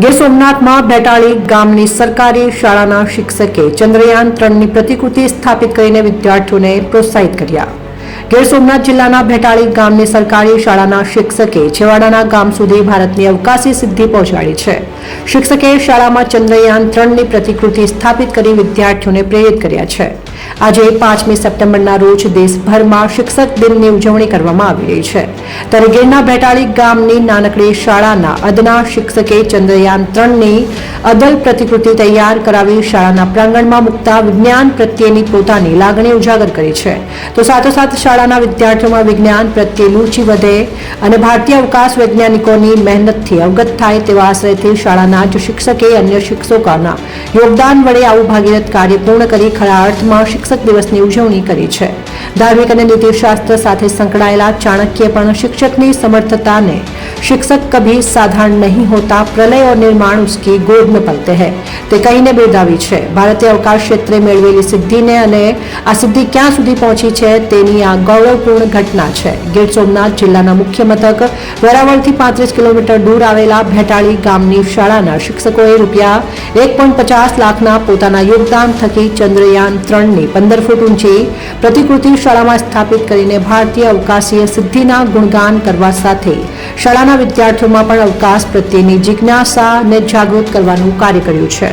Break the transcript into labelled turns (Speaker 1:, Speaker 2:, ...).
Speaker 1: ગીર સોમનાથમાં બેટાળી ગામની સરકારી શાળાના શિક્ષકે ચંદ્રયાન ત્રણની પ્રતિકૃતિ સ્થાપિત કરીને વિદ્યાર્થીઓને પ્રોત્સાહિત કર્યા. ગીર સોમનાથ જિલ્લાના ભેટાળી ગામની સરકારી શાળાના શિક્ષકે છેવાડાના ગામ સુધી ભારતની અવકાશી સિદ્ધિ પહોંચાડી છે. શિક્ષકે શાળામાં ચંદ્રયાન ત્રણની પ્રતિકૃતિ સ્થાપિત કરી વિદ્યાર્થીઓને પ્રેરિત કર્યા છે. આજે પાંચમી સપ્ટેમ્બરના રોજ દેશભરમાં શિક્ષક દિનની ઉજવણી કરવામાં આવી રહી છે. ત્યારે ગીરના ભેટાળી ગામની નાનકડી શાળાના અદના શિક્ષકે ચંદ્રયાન ત્રણની અદલ પ્રતિકૃતિ તૈયાર કરાવી શાળાના પ્રાંગણમાં મૂકતા વિજ્ઞાન પ્રત્યેની પોતાની લાગણી ઉજાગર કરી છે. તો સાથોસાથ શાળાના વિદ્યાર્થીઓમાં વિજ્ઞાન પ્રત્યે રુચિ વધે અને ભારતીય અવકાશ વૈજ્ઞાનિકોની મહેનતથી અવગત થાય તેવા આશયથી શાળાના જ શિક્ષકે અન્ય શિક્ષકોના યોગદાન વડે આવું ભાગીરથ કાર્ય પૂર્ણ કરી ખરા અર્થમાં શિક્ષક દિવસની ઉજવણી કરી છે. ધાર્મિક અને નીતિશાસ્ત્ર સાથે સંકળાયેલા ચાણક્ય પણ શિક્ષકની સમર્થતાને शिक्षक कभी साधारण नहीं होता प्रलय और निर्माण उसकी गोद में पलते हैं તે કહીને બિરદાવી છે ભારતે અવકાશ ક્ષેત્રે મેળવેલી સિદ્ધિને અને આ સિદ્ધિ ક્યાં સુધી પહોંચી છે તેની આ ગૌરવપૂર્ણ ઘટના છે ગીર સોમનાથ જિલ્લાના મુખ્ય મથક વેરાવળથી પાંત્રીસ કિલોમીટર દૂર આવેલા ભેટાળી ગામની શાળાના શિક્ષકોએ રૂપિયા એક પોઈન્ટ પચાસ લાખના પોતાના યોગદાન થકી ચંદ્રયાન ત્રણની પંદર ફૂટ ઊંચી પ્રતિકૃતિ શાળામાં સ્થાપિત કરીને ભારતીય અવકાશીય સિદ્ધિના ગુણગાન કરવા સાથે શાળાના વિદ્યાર્થીઓમાં પણ અવકાશ પ્રત્યેની જિજ્ઞાસાને જાગૃત કરવાનું કાર્ય કર્યું છે.